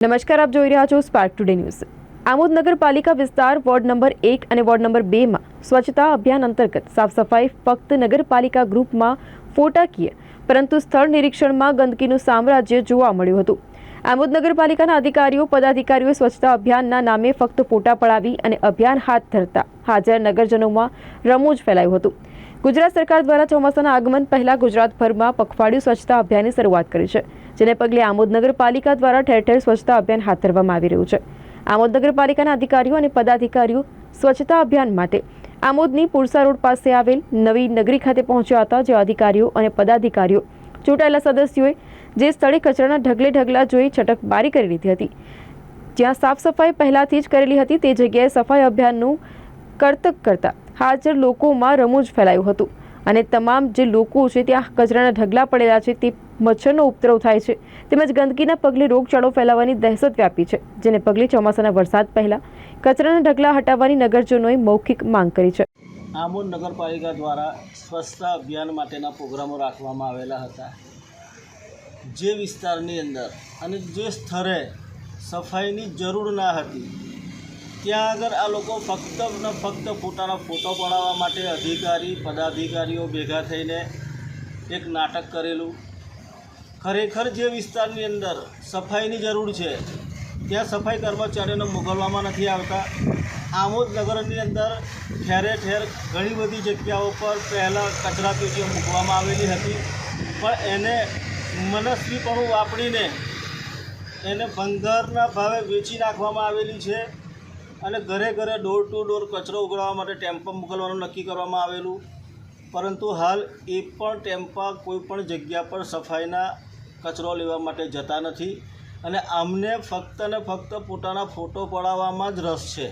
નમસ્કાર, આપ જોઈ રહ્યા છો સ્પાર્ક ટુડે ન્યૂઝ આમોદ નગરપાલિકા વિસ્તાર વોર્ડ નંબર એક અને વોર્ડ નંબર બેમાં સ્વચ્છતા અભિયાન અંતર્ગત સાફ સફાઈ ફક્ત નગરપાલિકા ગ્રુપમાં ફોટાકીય પરંતુ સ્થળ નિરીક્ષણમાં ગંદકીનું સામ્રાજ્ય જોવા મળ્યું હતું. આમોદ નગરપાલિકાના અધિકારીઓ પદાધિકારીઓ સ્વચ્છતા અભિયાનના નામે ફક્ત ફોટા પડાવી અને અભિયાન હાથ ધરતા હાજર નગરજનોમાં રમૂજ ફેલાયું હતું. ગુજરાત સરકાર દ્વારા ચોમાસાના આગમન પહેલા ગુજરાતભરમાં પખવાડિયું સ્વચ્છતા અભિયાનની શરૂઆત કરી છે, જેને પગલે આમોદ નગરપાલિકા દ્વારા ઠેર ઠેર સ્વચ્છતા અભિયાન હાથ ધરવામાં આવી રહ્યું છે. આમોદ નગરપાલિકાના અધિકારીઓ અને પદાધિકારીઓ સ્વચ્છતા અભિયાન માટે આમોદની પુરસા રોડ પાસે આવેલ નવી નગરી ખાતે પહોંચ્યા હતા જે અધિકારીઓ અને પદાધિકારીઓ ચૂંટાયેલા સદસ્યોએ જે સ્થળે કચરાના ઢગલે ઢગલા જોઈ છટકબારી કરી લીધી હતી. જ્યાં સાફ સફાઈ પહેલાથી જ કરેલી હતી, તે જગ્યાએ સફાઈ અભિયાનનું કરતક કરતા હાજર લોકોમાં રમૂજ ફેલાયું હતું. અને તમામ જે લોકો છે ત્યાં કચરાના ઢગલા પડેલા છે, તે મચ્છરનો ઉપદ્રવ થાય છે. તેમજ ગંદકીના પગલે રોગચાળો ફેલાવાની દહેશત વ્યાપી છે, જેને પગલે ચોમાસાના વરસાદ પહેલા કચરાના ઢગલા હટાવવાની નગરજનોએ મૌખિક માંગ કરી છે. આમોદ નગરપાલિકા દ્વારા સ્વચ્છતા અભિયાન માટેના પ્રોગ્રામો રાખવામાં આવેલા હતા. જે વિસ્તારની અંદર અને જે સ્થળે સફાઈની જરૂર ના હતી ત્યાં આગળ આ લોકો ફક્ત ને ફક્ત પોતાના ફોટો પડાવવા માટે અધિકારી, પદાધિકારીઓ ભેગા થઈને એક નાટક કરેલું. ખરેખર જે વિસ્તારની અંદર સફાઈની જરૂર છે, ત્યાં સફાઈ કર્મચારીઓને મોકલવામાં નથી આવતા. આમોદ નગરની અંદર ઠેરે ઠેર ઘણી બધી જગ્યાઓ પર પહેલાં કચરા પેટીઓ મૂકવામાં આવેલી હતી, પણ એને મનસ્વીપણું વાપરીને એને ભંગારના ભાવે વેચી નાખવામાં આવેલી છે. અને ઘરે ઘરે ડોર ટુ ડોર કચરો ઉગાડવા માટે ટેમ્પા મોકલવાનું નક્કી કરવામાં આવેલું. પરંતુ હાલ એ પણ ટેમ્પા કોઈ પણ જગ્યા પર સફાઈના કચરો લેવા માટે જતા નથી. અને આમને ફક્ત ને ફક્ત પોતાના ફોટો પડાવવામાં જ રસ છે.